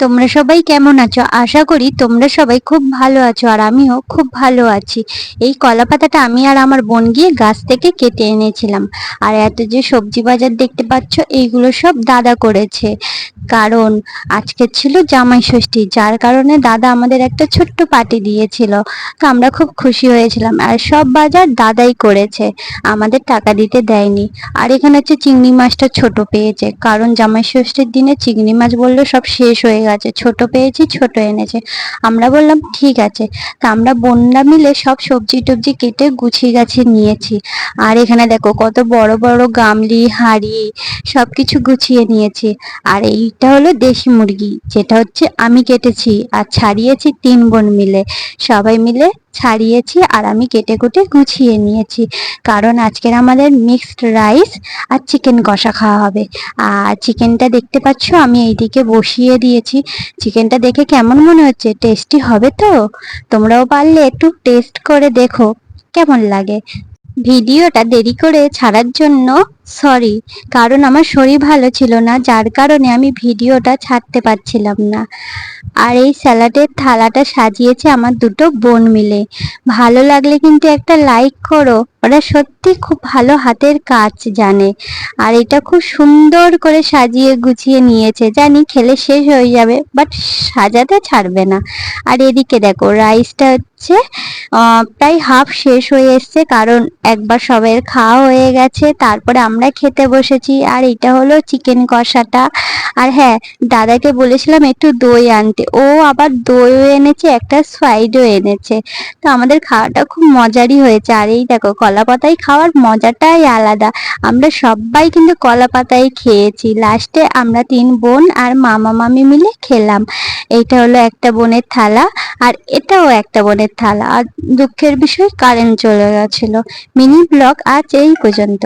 তোমরা সবাই কেমন আছো? আশা করি তোমরা সবাই খুব ভালো আছো আর আমিও খুব ভালো আছি। এই কলা পাতাটা আমি আর আমার বোন গিয়ে গাছ থেকে কেটে এনেছিলাম। আর এত যে সবজি বাজার দেখতে পাচ্ছ, এইগুলো সব দাদা করেছে। কারণ আজকে ছিল জামাই ষষ্ঠী, যার কারণে দাদা আমাদের একটা ছোট্ট পার্টি দিয়েছিল। তো আমরা খুব খুশি হয়েছিলাম। আর সব বাজার দাদাই করেছে। আমাদের টাকা দিতে দেয়নি। আর এখানে হচ্ছে চিংড়ি মাছটা ছোট পেয়েছে। কারণ জামাই ষষ্ঠীর দিনে চিংড়ি মাছ বলল সব শেষ হয়ে গেছে ছোট পেয়েছি, ছোট এনেছে। আমরা বললাম, ঠিক আছে। তা আমরা বোনরা মিলে সব সবজি টবজি কেটে গুছিয়ে গাছে নিয়েছি। আর এখানে দেখো, কত বড় বড় গামলি, হাড়ি সব কিছু গুছিয়ে নিয়েছি। আর এইটা হলো দেশি মুরগি, যেটা হচ্ছে আমি কেটেছি। আর ছাড়িয়েছি তিন বোন মিলে। সবাই মিলে ছাড়িয়েছি আর আমি কেটে কুটে গুছিয়ে নিয়েছি। কারণ আজকের আমাদের মিক্সড রাইস আর চিকেন কষা খাওয়া হবে। আর চিকেনটা দেখতে পাচ্ছ, আমি এইদিকে বসিয়ে দিয়েছি। চিকেনটা দেখে কেমন মনে হচ্ছে? টেস্টি হবে তো? তোমরাও পারলে একটু টেস্ট করে দেখো, কেমন লাগে? ভিডিওটা দেরি করে ছাড়ার জন্য সরি কারণ আমার শরীর ভালো ছিল না, যার কারণে আমি ভিডিওটা ছাড়তে পারছিলাম না। আর এই স্যালাডের থালাটা সাজিয়েছে আমার দুটো বোন মিলে। ভালো লাগলে কিন্তু একটা লাইক করো। ওরা সত্যি খুব ভালো হাতের কাজ জানে। আর এটা খুব সুন্দর করে সাজিয়ে গুছিয়ে নিয়েছে। জানি খেলে শেষ হয়ে যাবে বাট সাজাতে ছাড়বে না। আর এদিকে দেখো রাইসটা হচ্ছে প্রায় হাফ শেষ হয়ে এসছে, কারণ একবার সবাইয়ের খাওয়া হয়ে গেছে, তারপরে আমরা খেতে বসেছি। আর এটা হলো চিকেন কষাটা। আর হ্যাঁ দাদাকে বলেছিলাম একটু দই আনতে। ও আবার দইও এনেছে, একটা স্পাইডও এনেছে। তো আমাদের খাওয়াটা খুব মজারই হয়েছে। আর এই দেখো কলা পাতায় খাওয়ার মজাটাই আলাদা। আমরা সবাই কিন্তু কলা পাতায় খেয়েছি। লাস্টে আমরা তিন বোন আর মামা মামি মিলে খেলাম। এইটা হলো একটা বোনের থালা আর এটাও একটা বোনের থালা। আর দুঃখের বিষয় কারেন্ট চলে গেছিল। মিনি ব্লগ আজ এই পর্যন্ত।